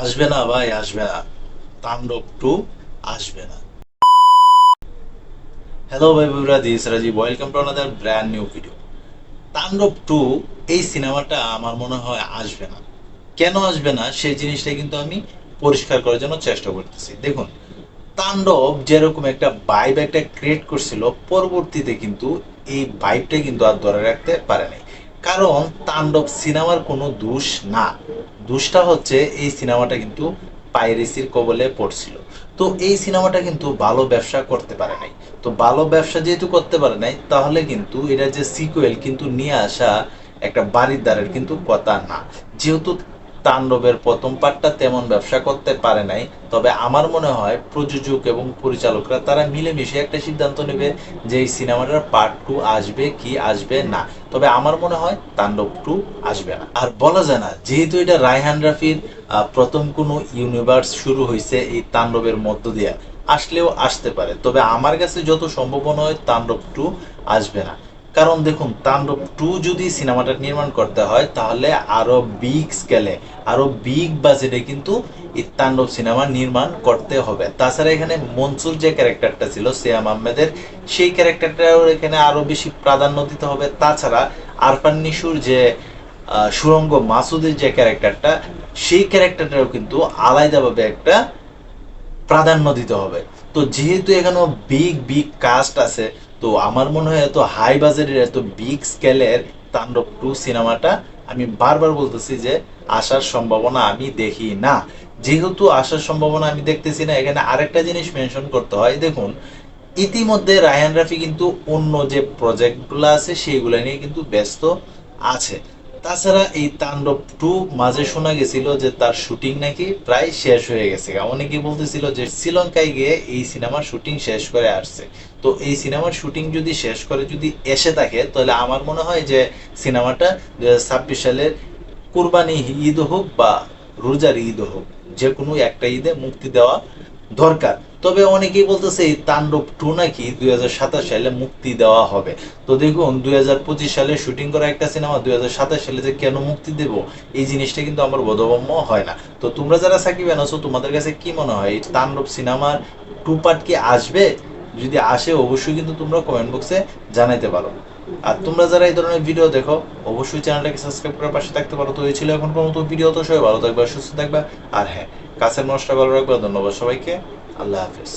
আসবে না ভাই, আসবে না। তাণ্ডব টু আসবে না। হ্যালো ভাই বন্ধুরা this Rajib welcome to another brand new video Tandav two এই সিনেমাটা আমার মনে হয় আসবে না। কেন আসবে না? সেই জিনিসটা কিন্তু আমি পরিষ্কার করার জন্য চেষ্টা করতেছি। দেখুন, তাণ্ডব যেরকম একটা ভাইব একটা ক্রিয়েট করছিল, পরবর্তীতে কিন্তু এই ভাইবটা কিন্তু আর ধরে রাখতে পারে নাই কারণ তাণ্ডব সিনেমার কোনো দোষ না। দোষটা হচ্ছে এই সিনেমাটা কিন্তু পাইরেসির কবলে পড়ছিল। তো এই সিনেমাটা কিন্তু ভালো ব্যবসা করতে পারে নাই। তো ভালো ব্যবসা যেহেতু করতে পারে নাই, তাহলে কিন্তু এটা যে সিকুয়েল কিন্তু নিয়ে আসা একটা বাড়ির দ্বারের কিন্তু কথা না। যেহেতু তাণ্ডবের প্রথম পার্টটা তেমন ব্যবসা করতে পারে নাই, তবে আমার মনে হয় প্রযোজক এবং পরিচালকরা তারা মিলেমিশে একটা সিদ্ধান্ত নেবে যে এই সিনেমাটার পার্ট টু আসবে কি আসবে না। তবে আমার মনে হয় তাণ্ডব টু আসবে না। আর বলা যায় না, যেহেতু এটা রায়হান রাফির প্রথম কোনো ইউনিভার্স শুরু হয়েছে এই তাণ্ডবের মধ্য দিয়ে, আসলেও আসতে পারে। তবে আমার কাছে যত সম্ভব মনে হয় তাণ্ডব টু আসবে না। কারণ দেখুন, তাণ্ডব টু যদি সিনেমাটা নির্মাণ করতে হয়, তাহলে আরও বিগ স্কেলে আরও বিগ বাজেটে কিন্তু এই তাণ্ডব সিনেমা নির্মাণ করতে হবে। তাছাড়া এখানে মনসুর যে ক্যারেক্টারটা ছিল, সিয়াম আহমেদের, সেই ক্যারেক্টারটাও এখানে আরও বেশি প্রাধান্য দিতে হবে। তাছাড়া আরফান নিশুর যে সুরঙ্গ মাসুদের যে ক্যারেক্টারটা সেই ক্যারেক্টারটাও কিন্তু আলাদাভাবে একটা প্রাধান্য দিতে হবে। তো যেহেতু এখানে বিগ বিগ কাস্ট আছে তো আমার মনে হয় এত হাই বাজেটের এত বিগ স্কেলের তাণ্ডব টু সিনেমাটা আমি বারবার বলতেছি যে আসার সম্ভাবনা আমি দেখি না। যেহেতু আসার সম্ভাবনা আমি দেখতেছি না, এখানে আরেকটা জিনিস মেনশন করতে হয়। দেখুন, ইতিমধ্যে রায়ান রাফি কিন্তু অন্য যে প্রজেক্টগুলো আছে, সেইগুলো নিয়ে কিন্তু ব্যস্ত আছে। তাছাড়া এই তাণ্ডব টু মাঝে শোনা গেছিল যে তার শুটিং নাকি প্রায় শেষ হয়ে গেছে। অনেকে বলতেছিল যে শ্রীলঙ্কায় গিয়ে এই সিনেমার শুটিং শেষ করে আসছে। তো এই সিনেমার শুটিং যদি শেষ করে যদি এসে থাকে, তাহলে আমার মনে হয় যে সিনেমাটা দু ছাব্বিশ সালের কুরবানি ঈদ হোক বা রোজার ঈদ হোক, যে কোনো একটা ঈদে মুক্তি দেওয়া দরকার। তবে অনেকেই বলতেছে, এই তাণ্ডব টু নাকি দু হাজার সাতাশ সালে মুক্তি দেওয়া হবে। তো দেখুন দু হাজার পঁচিশ সালে শুটিং করা একটা সিনেমা, দুই হাজার সাতাশ সালে যে কেন মুক্তি দেব, এই জিনিসটা কিন্তু আমার বোধগম্য হয় না। তো তোমরা যারা সাকিব আছো, তোমাদের কাছে কি মনে হয়, এই তাণ্ডব সিনেমার টু পার্ট কি আসবে? যদি আসে, অবশ্যই কিন্তু তোমরা কমেন্ট বক্সে জানাইতে পারো। আর তোমরা যারা এই ধরনের ভিডিও দেখো, অবশ্যই চ্যানেলটাকে সাবস্ক্রাইব করে পাশে থাকতে পারো। তো এই ছিল এখন কোনো মতো ভিডিও তো সবাই ভালো থাকবে, সুস্থ থাকবে। আর হ্যাঁ কাছের মানুষটা ভালো রাখবে। ধন্যবাদ সবাইকে। আল্লাহ হাফেজ।